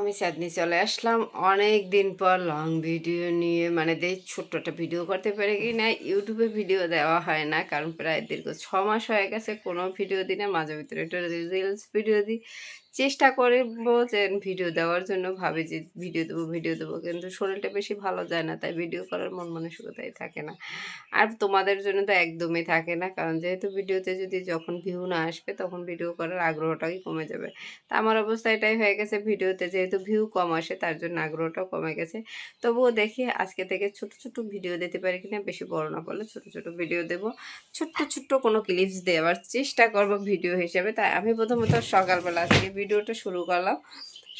আমি চাঁদনি চলে আসলাম। অনেক দিন পর লং ভিডিও নিয়ে মানে দেই ছোট্ট একটা ভিডিও করতে পারি কি না ইউটিউবে ভিডিও দেওয়া হয় না, কারণ প্রায় দীর্ঘ ছ মাস হয়ে গেছে, কোনো ভিডিও দিই না, মাঝে ভিতরে একটু রিলস ভিডিও দিই। চেষ্টা করব যে ভিডিও দেওয়ার জন্য ভাবে যে ভিডিও দেবো ভিডিও দেবো। কিন্তু শরীরটা বেশি ভালো যায় না, তাই ভিডিও করার মন মানসিকতাই থাকে না। আর তোমাদের জন্য তো একদমই থাকে না, কারণ যেহেতু ভিডিওতে যদি যখন ভিউ না আসবে, তখন ভিডিও করার আগ্রহটাই কমে যাবে। তা আমার অবস্থা এটাই হয়ে গেছে, ভিডিওতে যেহেতু ভিউ কম আসে, তার জন্য আগ্রহটাও কমে গেছে। তবুও দেখি আজকে থেকে ছোট ছোট ভিডিও দিতে পারি কিনা, বেশি বড় না করলে ছোট ছোট ভিডিও দেব। ছোট্ট ছোট্ট কোনো ক্লিপস দেওয়ার চেষ্টা করব ভিডিও হিসেবে। তাই আমি প্রথমত সকালবেলা আজকে ভিডিওটা শুরু করলাম।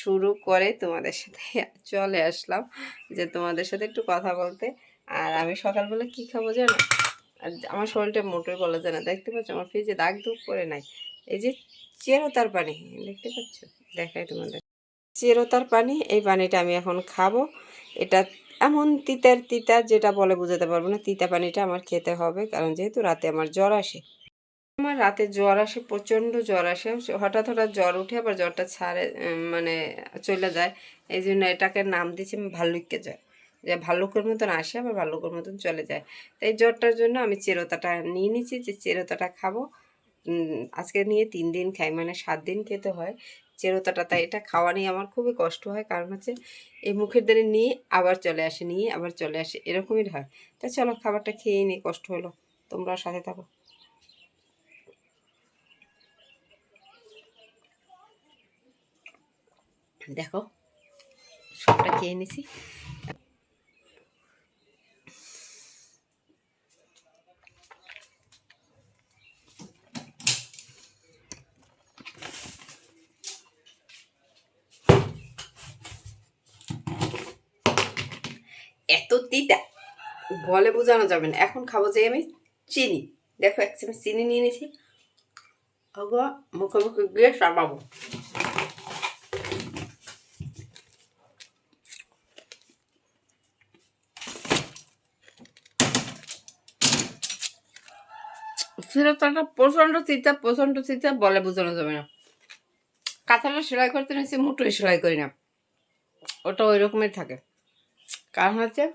শুরু করে তোমাদের সাথে চলে আসলাম যে তোমাদের সাথে একটু কথা বলতে। আর আমি সকালবেলা কী খাব জানো? আমার শরীরটা মোটর বলা যায় না। দেখতে পাচ্ছ, আমার ফ্রিজে দাগ দুগ করে নাই। এই যে চেরোতার পানি, দেখতে পাচ্ছ? দেখাই তোমাদের। চেরোতার পানি, এই পানিটা আমি এখন খাব। এটা এমন তিতার তিতা যেটা বলে বোঝাতে পারব না, তিতা পানিটা আমার খেতে হবে। কারণ যেহেতু রাতে আমার জ্বর আসে আমার রাতে জ্বর আসে, প্রচণ্ড জ্বর আসে। হঠাৎ হঠাৎ জ্বর উঠে আবার জ্বরটা ছাড়ে মানে চলে যায়। এই জন্য এটাকে নাম দিয়েছি ভাল্লুককে জ্বর। যে ভাল্লুকের মতন আসে, আবার ভাল্লুকের মতন চলে যায়। তাই জ্বরটার জন্য আমি চেরোতাটা নিয়ে নিয়েছি যে চেরোতাটা খাব। আজকে নিয়ে তিন দিন খাই মানে সাত দিন খেতে হয়। চেরোতাটা তাই, এটা খাওয়া নিয়ে আমার খুবই কষ্ট হয়। কারণ হচ্ছে এই মুখের দ্বারে নিয়ে আবার চলে আসে, নিয়ে আবার চলে আসে। এরকমই হয়। তাই চলো, খাবারটা খেয়ে নিই, কষ্ট হলো। তোমরাও সাথে থাকো। দেখো, সবটা খেয়ে নিছি। এত তিতা, বলে বোঝানো যাবে না। এখন খাব যে আমি চিনি। দেখো, এক চামচ চিনি নিয়ে নিয়েছি মুখে গিয়ে চাপাবো সিরপটা প্রচণ্ড তিতা প্রচণ্ড তিতা বলে বোঝানো যাবে না। কাঁথাটা সেলাই করতে নিয়েছি মুটোই সেলাই করি না। ওটা ওই রকমই থাকে। কারণ হচ্ছে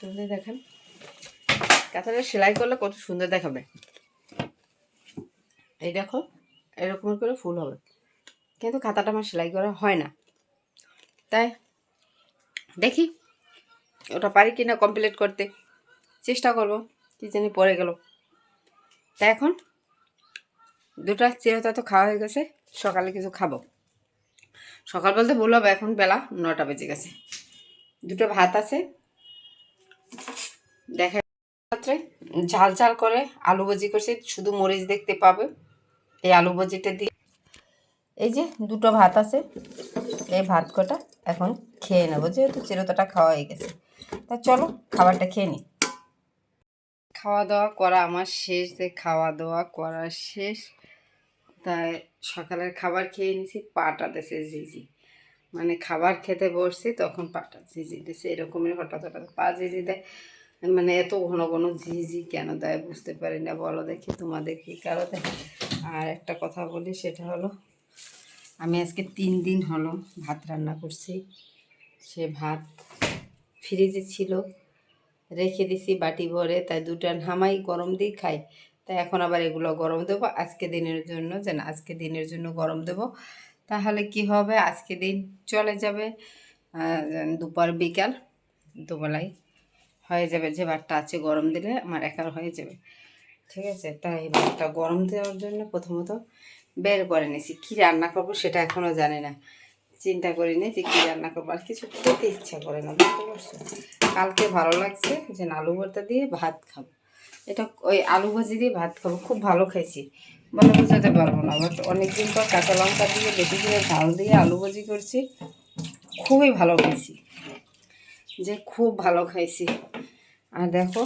তুমি দেখেন, কাঁথাটা সেলাই করলে কত সুন্দর দেখাবে। এই দেখো, এরকম করে ফুল হবে। কিন্তু খাতাটা আমার সেলাই করা হয় না। তাই, দেখি, ওটা পারি কিনা কমপ্লিট করতে। চেষ্টা করব, কি জানি পড়ে গেল। তা এখন দুটো চিরতা তো খাওয়া হয়ে গেছে, সকালে কিছু খাব। সকাল বলতে বললাম এখন বেলা নটা বেজে গেছে। দুটো ভাত আছে। দেখা ঝাল ঝাল করে আলু ভাজি করছি, শুধু মরিচ দেখতে পাবে। এই আলু ভাজিটা দিয়ে এই যে দুটো ভাত আছে, এই ভাত কটা এখন খেয়ে নেব, যেহেতু চিরতাটা খাওয়া হয়ে গেছে। তা চলো খাবারটা খেয়ে নিই খাওয়া দাওয়া করা আমার শেষ, যে খাওয়া দাওয়া করা শেষ। তাই সকালের খাবার খেয়ে নিছি, পাটা দেশে জিজি। মানে খাবার খেতে বসছি, তখন পাটা ঝিঝি দিছে। এরকমই হঠাৎ হঠাৎ পা ঝিঝি দেয়। মানে এত ঘন ঘন ঝিঝি কেন দেয় বুঝতে পারি না। বলো দেখি তোমাদের কী কারণে। আর একটা কথা বলি, সেটা হলো, আমি আজকে তিন দিন হলো ভাত রান্না করছি। সে ভাত ফ্রিজে ছিল। রেখে দিছি বাটি ভরে, তাই দুটা নামাই, গরম দিয়ে খাই। তাই এখন আবার এগুলো গরম দেবো। আজকে দিনের জন্য যেন আজকে দিনের জন্য গরম দেবো। তাহলে কি হবে? আজকে দিন চলে যাবে দুপুর, বিকাল দুবেলায় হয়ে যাবে, যে ভাতটা আছে গরম দিলে আমার একার হয়ে যাবে। ঠিক আছে? তাই ভাতটা গরম দেওয়ার জন্য প্রথমত বের করে নিয়েছি কী রান্না করব সেটা এখনও জানি না। চিন্তা করি করিনি যে কী রান্না করব, আর কিছু খেতে ইচ্ছা করে না, বুঝতে পারছ? কালকে ভালো লাগছে যে আলু ভর্তা দিয়ে ভাত খাব। এটা ওই আলু ভাজি দিয়ে ভাত খাব, খুব ভালো খাইছি। বলে বোঝাতে পারব না বাট অনেকদিন পর কাঁচা লঙ্কা দিয়ে, বেশি করে ঝাল দিয়ে আলু ভাজি করছি, খুবই ভালো খাইছি। যে খুব ভালো খাইছি। আর দেখো,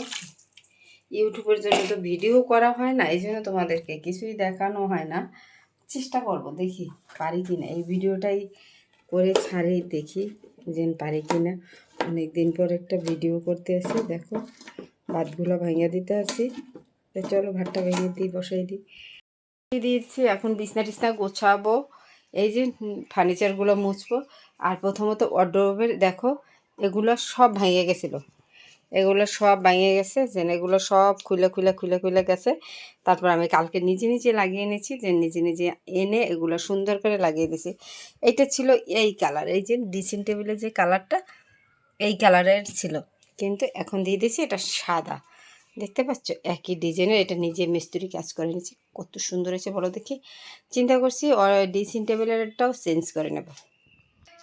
ইউটিউবের জন্য তো ভিডিও করা হয় না, এই জন্য তোমাদেরকে কিছুই দেখানো হয় না। চেষ্টা করব, দেখি পারি কি না এই ভিডিওটাই করে ছাড়ি দেখি যেন পারি কি না। অনেক দিন পর একটা ভিডিও করতে আসি, দেখো, ভাতগুলো ভাঙিয়ে দিতে আসি। চলো ভাতটা ভেঙে দিই, বসাই দিই। দিয়েছি, এখন বিছনা টিসনা গোছাবো, এই যে ফার্নিচারগুলো মুছবো। আর প্রথমত ওয়ার্ড্রোবের দেখো, এগুলো সব ভেঙে গেছিল। এগুলো সব ভেঙে গেছে যে এগুলো সব খুলে খুলে খুলে খুলে গেছে। তারপর আমি কালকে নিজে নিজে লাগিয়ে নিয়েছি যে নিজে নিজে এনে এগুলো সুন্দর করে লাগিয়ে দিয়েছি। এটা ছিল এই কালার এই যে ড্রেসিং টেবিলের যে কালারটা এই কালারের ছিল। কিন্তু এখন দিয়ে দিয়েছি এটা সাদা। দেখতে পাচ্ছ? একই ডিজাইনের এটা নিজে মিস্ত্রি কাজ করে নিয়েছি। কত সুন্দর হয়েছে, বলো দেখি। চিন্তা করছি ড্রেসিং টেবিলেরটাও চেঞ্জ করে নেব।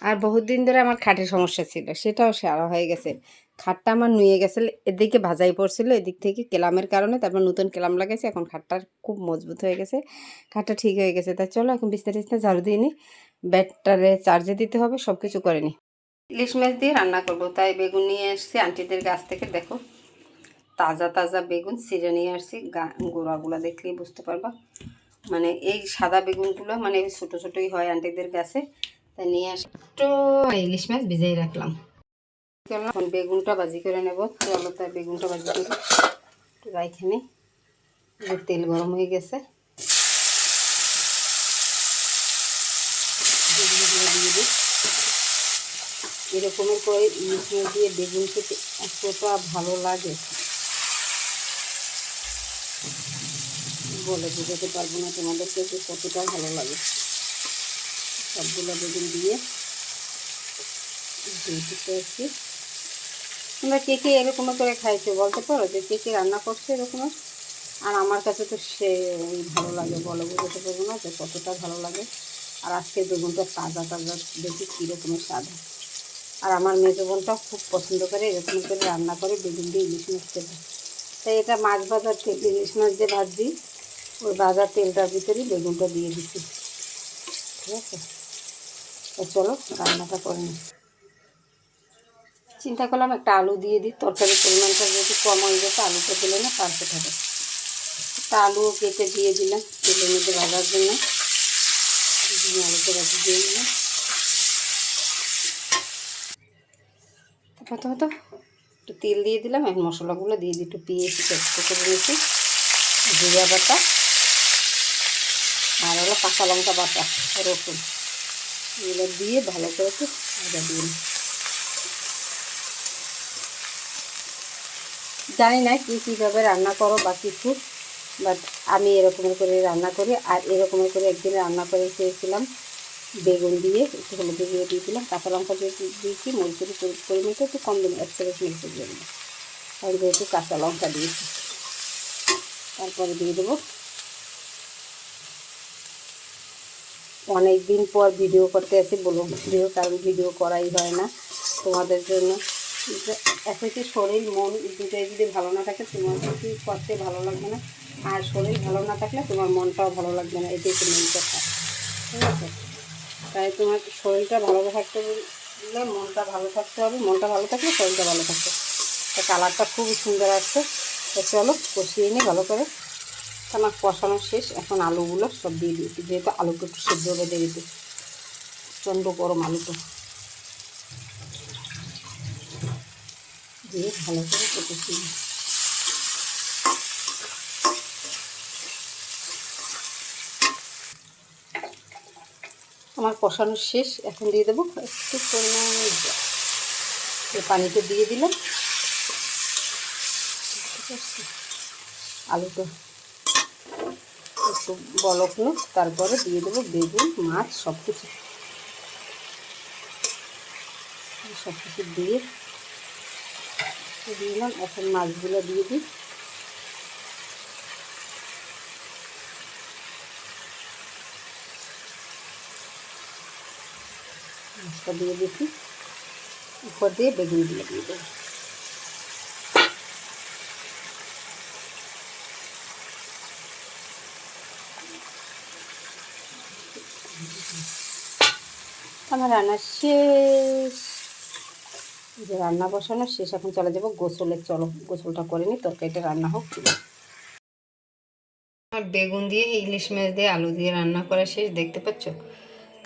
আর বহুত দিন ধরে আমার খাটের সমস্যা ছিল, সেটাও সারা হয়ে গেছে। খাটটা আমার নুয়ে গেছে এদিকে ভাজাই পড়ছিল, এদিক থেকে কেলামের কারণে তারপর নতুন কেলাম লাগাইছে, এখন খাটটা খুব মজবুত হয়ে গেছে, খাটটা ঠিক হয়ে গেছে। তা চলো এখন বিস্তারিত বিস্তারিত ঝাড়ু দিয়ে নিই ব্যাটটারে চার্জে দিতে হবে সব কিছু করে নিই ইলিশ মাছ দিয়ে রান্না করব, তাই বেগুন নিয়ে এসছি আন্টিদের গাছ থেকে দেখো। তাজা তাজা বেগুন ছিঁড়ে নিয়ে আসছি গোড়াগুলো দেখলেই বুঝতে পারবা। মানে এই সাদা বেগুনগুলো মানে ছোটো ছোটোই হয় আন্টিদের গাছে তাই নিয়ে তো ইলিশ মাছ ভিজাই রাখলাম বেগুনটা ভাজি করে নেব চলো তাই বেগুনটা ভাজি করে একটু রাইখে নিই যে তেল গরম হয়ে গেছে এরকমের করে ইলিশ মাছ দিয়ে বেগুন খেতে এতটা ভালো লাগে বলে বোঝাতে পারব না তোমাদেরকে কতটা ভালো লাগে সবগুলো বেগুন দিয়ে দিতে তোমরা কে কে এরকম করে খাইছো বলতে পারো যে কে কে রান্না করছে এরকম? আর আমার কাছে তো সে ভালো লাগে বলে, বোঝাতে পারব না যে কতটা ভালো লাগে। আর আজকের বেগুনটা তাজা তাজা, দেখি কীরকমের সাদা আর আমার মেজো বোনটাও খুব পছন্দ করে, এরকম করে রান্না করে বেগুন দিয়ে ইলিশ মাছ খেতে তাই এটা মাছ ভাজার তেল ইলিশ মাছ যে ভাজি, ওই ভাজার তেলটার ভিতরেই বেগুনটা দিয়ে দিচ্ছি। ঠিক আছে? তো চলো, রান্নাটা করে নিই। চিন্তা করলাম একটা আলু দিয়ে দিই, তরকারির পরিমাণটা যেহেতু কম হয়ে গেছে আলুটা দিলে না পারফেক্ট হবে। একটা আলুও কেটে দিয়ে দিলাম, তেলের মধ্যে ভাজার জন্য। আলুটা ভাজি দিয়ে দিলাম। প্রথমত একটু তেল দিয়ে দিলাম এখন মশলাগুলো দিয়ে দিই, একটু পেঁয়াজ পেস্ট করে দিয়েছি জিরা বাটা, আর হলো কাঁচা লঙ্কা বাটা, রসুন। এগুলো দিয়ে ভালো করে একটু ভাজা দিয়ে নিই জানি না কী কীভাবে রান্না করো বা কিছু বাট আমি এরকম করে রান্না করি আর এরকমের করে একদিন রান্না করে খেয়েছিলাম, বেগুন দিয়ে একটু হলুদ দিয়ে দিয়েছিলাম, কাঁচা লঙ্কা দিয়ে দিয়েছি মরিচের পরিমাণটা একটু কম দিন এক চামচ মরিচের জন্য কারণ যেহেতু কাঁচা লঙ্কা দিয়েছি, তারপরে দিয়ে দেবো অনেক দিন পর ভিডিও করতে আসি, বলুন ভিডিও কারণ ভিডিও করাই হয় না তোমাদের জন্য। একে শরীর, মন দুটোই যদি ভালো না থাকে, তোমার কি করতে ভালো লাগবে না? আর শরীর ভালো না থাকলে তোমার মনটাও ভালো লাগবে না, এটাই তো মেন কথা। ঠিক আছে? তাই তোমার শরীরটা ভালো থাকতে বললে মনটা ভালো থাকতে হবে, মনটা ভালো থাকলে শরীরটা ভালো থাকবে। তা কালারটা খুবই সুন্দর আসছে। চলো কষিয়ে নিই ভালো করে। আমার কষানো শেষ, এখন আলুগুলো সব দিয়ে দিয়েছি, যেহেতু আলুটা একটু সেদ্ধ দিয়ে দিই প্রচণ্ড গরম আলুটা। দিয়ে ভালো করে নিই। আমার কষানো শেষ, এখন দিয়ে দেবো একটু পরিমাণে পানিটা দিয়ে দিলাম। আলুটা একটু বলক নুক তারপরে দিয়ে দেবো বেগুন, মাছ সব কিছু সব কিছু দিয়ে দিলাম। এখন মাছগুলো দিয়ে দিই। মাছটা দিয়ে দিচ্ছি। উপর দিয়ে বেগুনগুলো দিয়ে দেবো আমার রান্না শেষ। যে রান্না বসানো শেষ, এখন চলে যাব গোসলের চলো, গোসলটা করে নিই তরকারিটা রান্না হোক। আর বেগুন দিয়ে, ইলিশ মাছ দিয়ে, আলু দিয়ে রান্না করা শেষ। দেখতে পাচ্ছ?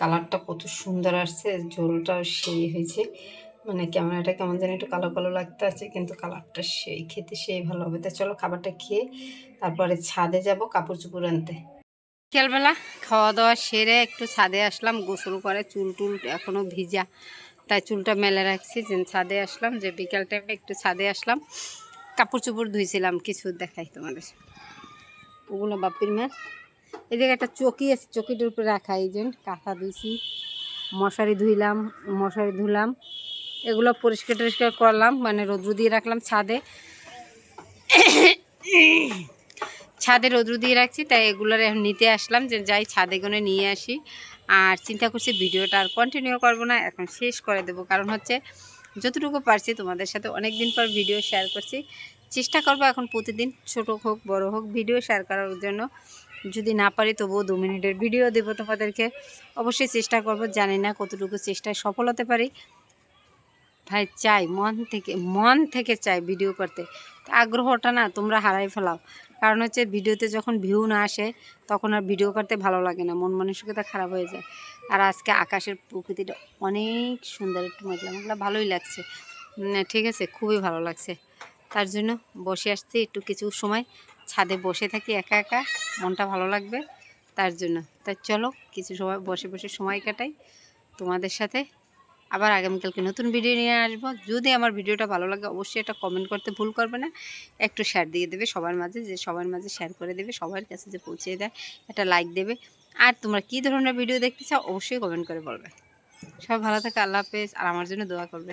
কালারটা কত সুন্দর আসছে, ঝোলটাও সেই হয়েছে। মানে ক্যামেরাটা কেমন জানি একটু কালো কালো লাগতে আছে, কিন্তু কালারটা সেই, খেতে সেই ভালো হবে। তা চলো খাবারটা খেয়ে তারপরে ছাদে যাব কাপড় চোপড় আনতে। বিকেলবেলা খাওয়া দাওয়া সেরে একটু ছাদে আসলাম। গোসল করে চুল টুল এখনও ভিজা, তাই চুলটা মেলে রাখছি। যে ছাদে আসলাম, যে বিকেল টাইমে একটু ছাদে আসলাম। কাপড় চোপড় ধুইছিলাম, কিছু দেখাই তোমাদের ওগুলো বাপির মাছ এই একটা চকি আছে, চকিটার উপরে রাখা, এই যে কাঁথা ধুইছি। মশারি ধুইলাম, মশারি ধুলাম। এগুলো পরিষ্কার টরিষ্কার করলাম মানে রৌদ্র দিয়ে রাখলাম ছাদে। ছাদে রৌদ্র দিয়ে রাখছি, তাই এগুলোর নিতে আসলাম যে যাই ছাদে গুনে নিয়ে আসি। আর চিন্তা করছি ভিডিওটা আর কন্টিনিউ করব না, এখন শেষ করে দেবো। কারণ হচ্ছে যতটুকু পারছি তোমাদের সাথে অনেক দিন পর ভিডিও শেয়ার করছি। চেষ্টা করব এখন প্রতিদিন ছোট হোক, বড় হোক, ভিডিও শেয়ার করার জন্য। যদি না পারি তবুও দু মিনিটের ভিডিও দেবো তোমাদেরকে। অবশ্যই চেষ্টা করব, জানি না কতটুকু চেষ্টায় সফল হতে পারি। ভাই চাই, মন থেকে মন থেকে চাই ভিডিও করতে। আগ্রহটা না তোমরা হারাই ফেলাও। কারণ হচ্ছে ভিডিওতে যখন ভিউ না আসে, তখন আর ভিডিও করতে ভালো লাগে না, মন মানসিকতা খারাপ হয়ে যায়। আর আজকে আকাশের প্রকৃতিটা অনেক সুন্দর একটু মেঘলা মেঘলা ভালোই লাগছে। ঠিক আছে, খুবই ভালো লাগছে। তার জন্য বসে আসছি একটু কিছু সময়, ছাদে বসে থাকি একা একা, মনটা ভালো লাগবে। তার জন্য, তাই চলো কিছু সময়, বসে বসে সময় কাটাই তোমাদের সাথে। আবার আগামীকালকে নতুন ভিডিও নিয়ে আসব। যদি আমার ভিডিওটা ভালো লাগে, অবশ্যই একটা কমেন্ট করতে ভুল করবে না। একটু শেয়ার দিয়ে দেবে সবার মাঝে, যে সবার মাঝে শেয়ার করে দেবে, সবার কাছে যে পৌঁছে দেয়, একটা লাইক দেবে। আর তোমরা কী ধরনের ভিডিও দেখতে চাও, অবশ্যই কমেন্ট করে বলবে। সব ভালো থাকে, আল্লাহ হাফেজ। আর আমার জন্য দোয়া করবে।